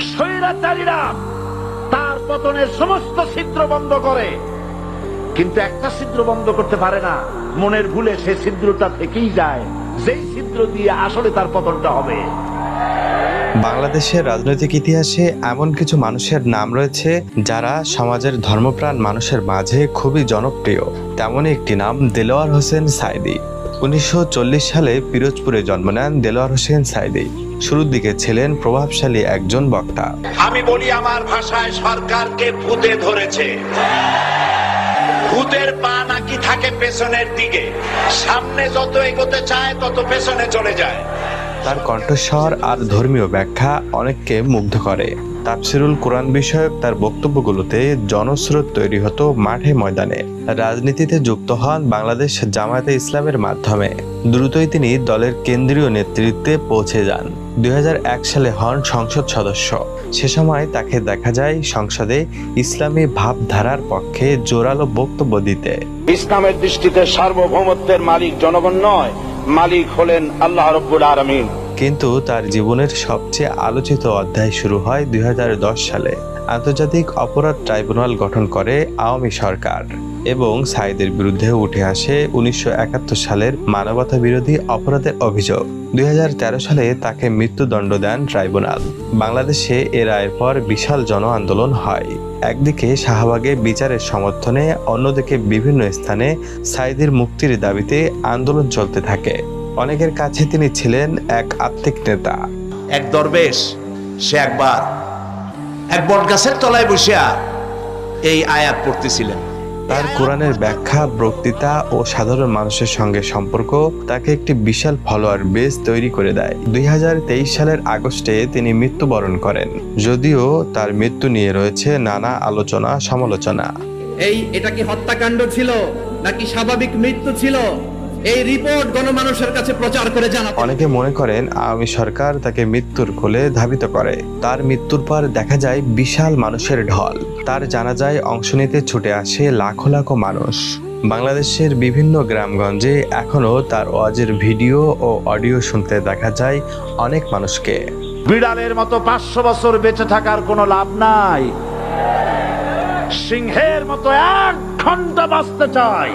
স্বৈরাচারীরা তার পতনের সমস্ত ছিদ্র বন্ধ করে। কিন্তু একটা ছিদ্র বন্ধ করতে পারে না। মনের ভুলে সে ছিদ্রটা থেকেই যায়। যেই ছিদ্র দিয়ে আসলে তার পতনটা হবে। বাংলাদেশের রাজনৈতিক ইতিহাসে এমন কিছু মানুষের নাম রয়েছে যারা সমাজের ধর্মপ্রাণ মানুষের মাঝে খুবই জনপ্রিয়। তেমনই একটি নাম দেলোয়ার হোসেন সাইদি। উনিশশো চল্লিশ সালে পিরোজপুরে জন্ম নেন দেলোয়ার হোসেন সাইদি। শুরুর দিকে ছিলেন প্রভাবশালী একজন বক্তা। আমি বলি আমার ভাষায় সরকারকে ভূতে ধরেছে। ভূতের পা নাকি থাকে পেছনের দিকে। সামনে যত এগোতে চায় তত পেছনে চলে যায়। তার কণ্ঠস্বর আর ধর্মীয় ব্যাখ্যা অনেককে মুগ্ধ করে। তাফসিরুল কোরআন বিষয়ক তার বক্তব্যগুলোতে জনস্রোত তৈরি হতো মাঠে ময়দানে। রাজনীতিতে যুক্ত হন বাংলাদেশ জামায়াতে ইসলামের মাধ্যমে। দ্রুতই তিনি দলের কেন্দ্রীয় নেতৃত্বে পৌঁছে যান। দুই হাজার এক সালে হন সংসদ সদস্য। সে সময় তাকে দেখা যায় সংসদে ইসলামী ভাবধারার পক্ষে জোরালো বক্তব্য দিতে। ইসলামের দৃষ্টিতে সার্বভৌমত্বের মালিক জনগণ নয়, মালিক হলেন আল্লাহ রব্বুল আলমিন। কিন্তু তার জীবনের সবচেয়ে আলোচিত অধ্যায় শুরু হয় দুই হাজার দশ সালে। আন্তর্জাতিক অপরাধ ট্রাইব্যুনাল গঠন করে আওয়ামী সরকার এবং সাইদের বিরুদ্ধে উঠে আসে উনিশশো একাত্তর সালের মানবতা বিরোধী অপরাধের অভিযোগ। দুই হাজার তেরো সালে তাকে মৃত্যুদণ্ড দেন ট্রাইব্যুনাল। বাংলাদেশে এ রায়ের পর বিশাল জন আন্দোলন হয়। একদিকে শাহবাগে বিচারের সমর্থনে, অন্যদিকে বিভিন্ন স্থানে সাইদের মুক্তির দাবিতে আন্দোলন চলতে থাকে। অনেকের কাছে তিনি ছিলেন এক আত্মিক নেতা। এক দরবেশ সে একবার এক বটগাছের তলায় বসিয়া এই আয়াত পড়তেছিলেন। তার কোরআনের ব্যাখ্যা বক্তৃতা ও সাধারণ মানুষের সঙ্গে সম্পর্ক তাকে একটি বিশাল ফলোয়ার বেস তৈরি করে দেয়। দুই হাজার তেইশ সালের আগস্টে তিনি মৃত্যুবরণ করেন। যদিও তার মৃত্যু নিয়ে রয়েছে নানা আলোচনা সমালোচনা। এই এটা কি হত্যাকাণ্ড ছিল নাকি স্বাভাবিক মৃত্যু ছিল? এই রিপোর্ট গণমানুষের কাছে প্রচার করে জানাতে। অনেকে মনে করেন আওয়ামী সরকার তাকে মৃত্যুর কোলে ধাবিত করে। তার মৃত্যুর পর দেখা যায় বিশাল মানুষের ঢল। তার জানাজায় অংশ নিতে ছুটে আসে লাখো লাখো মানুষ। বাংলাদেশের বিভিন্ন গ্রামগঞ্জে এখনও তার ওয়াজের ভিডিও ও অডিও শুনতে দেখা যায় অনেক মানুষকে। বিড়ালের মতো পাঁচশো বছর বেঁচে থাকার কোনো লাভ নাই। সিংহের মতো এক ঘণ্টা বাঁচতে চাই